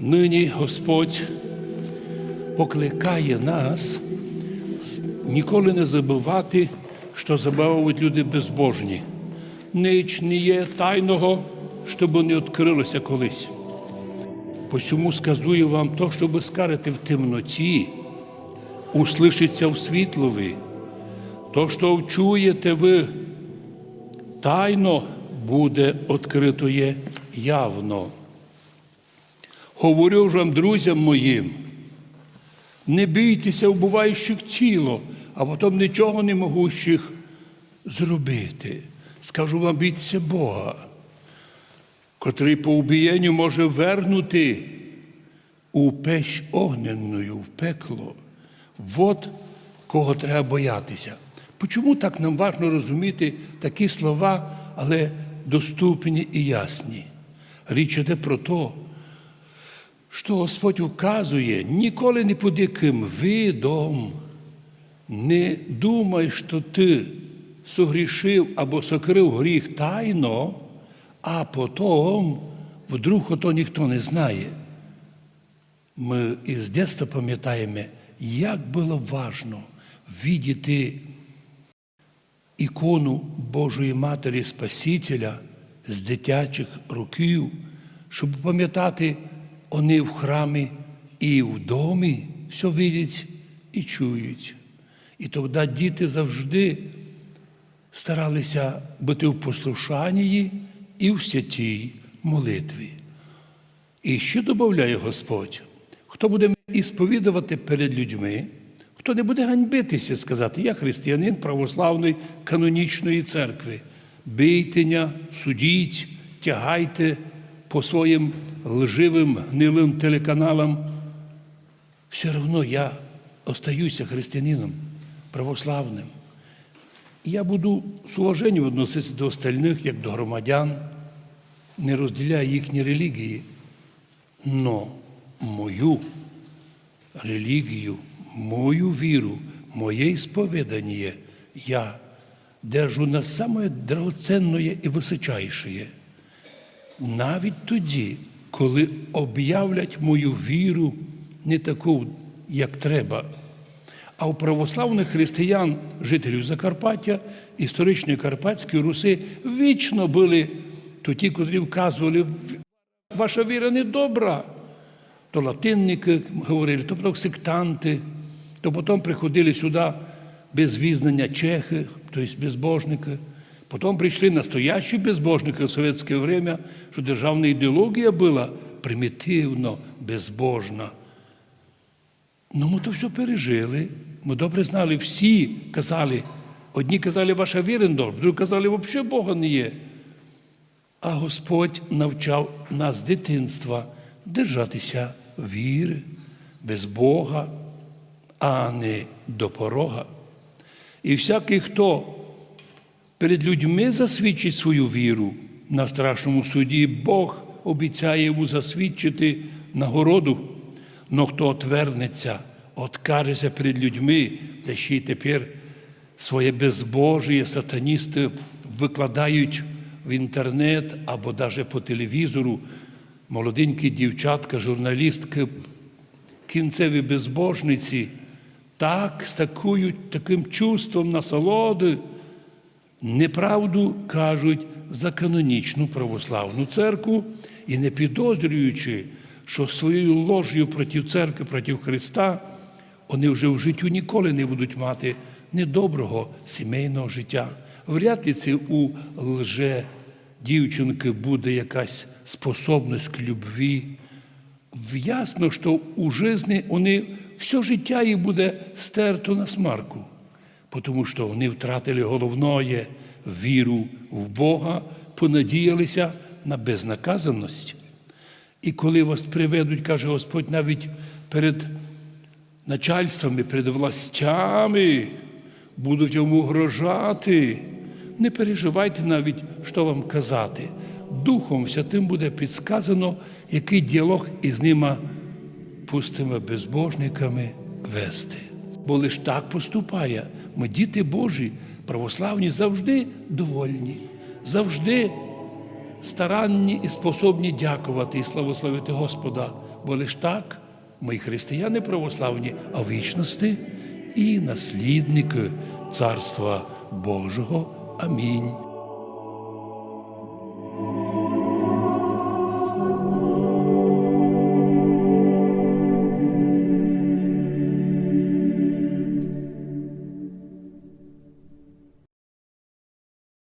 Нині Господь покликає нас ніколи не забувати, що забавають люди безбожні. Ніч не є тайного, щоб не відкрилося колись. Посьому сказую вам то, що скажете в темноті, услышиться в світлові. То, що вчуєте ви, тайно буде відкритоє явно. Говорю ж вам, друзям моїм, не бійтеся вбиваючих тіло, а потім нічого не могущих зробити. Скажу вам, бійтеся Бога, котрий по убієнню може вернути у пещ огненною, в пекло. От кого треба боятися. Чому так нам важливо розуміти такі слова, але доступні і ясні? Річ іде про те, що Господь указує, ніколи не під яким видом не думай, що ти согрішив або сокрив гріх тайно, а потім вдруг ото ніхто не знає. Ми із дитинства пам'ятаємо, як було важно видіти ікону Божої Матері Спасителя з дитячих років, щоб пам'ятати, вони в храмі і в домі все видять і чують. І тоді діти завжди старалися бути в послушанні і в святій молитві. І ще додає Господь, хто буде ісповідувати перед людьми, хто не буде ганьбитися, сказати, я християнин православної канонічної церкви. Бийтеня, судіть, тягайте по своїм лживим гнилим телеканалам. Все одно я остаюся християнином православним. Я буду з уваженням відноситися до остальних, як до громадян, не розділяю їхні релігії. Но мою релігію, мою віру, моє сповідання я держу на саме драгоценне і височайшее. Навіть тоді, коли об'являть мою віру не таку, як треба. А у православних християн, жителів Закарпаття, історичної Карпатської Руси, вічно були то ті, котрі вказували, ваша віра не добра. То латинники говорили, то потім сектанти, то потім приходили сюди без візнання чехи, тобто безбожники. Потім прийшли настоящі безбожники в совєтське время, що державна ідеологія була примітивно безбожна. Ну, ми то все пережили. Ми добре знали, всі казали, одні казали, ваша добра, другі казали, взагалі Бога не є. А Господь навчав нас з дитинства держатися віри без Бога, а не до порога. І всякий, хто перед людьми засвідчить свою віру на страшному суді, Бог обіцяє йому засвідчити нагороду. Но хто отвернеться, откажеться перед людьми, де ще й тепер своє безбожіє сатаністи викладають в інтернет або навіть по телевізору молоденькі дівчатка, журналістки, кінцеві безбожниці, так з такою, таким чувством насолоди, неправду кажуть за канонічну православну церкву і не підозрюючи, що своєю ложею проти церкви, проти Христа, вони вже в життю ніколи не будуть мати недоброго сімейного життя. Вряд ли це у лже дівчинки буде якась способність к любві. Ясно, що у житті вони все життя їх буде стерто на смарку, тому що вони втратили головне віру в Бога, понадіялися на безнаказаність. І коли вас приведуть, каже Господь, навіть перед начальствами, перед властями будуть йому грожати. Не переживайте навіть, що вам казати. Духом Святим буде підсказано, який діалог із ними пустими безбожниками вести. Бо лиш так поступає. Ми, діти Божі, православні, завжди довольні, завжди старанні і способні дякувати і славословити Господа бо лиш так ми християни православні, а вічності і наслідники Царства Божого. Амінь.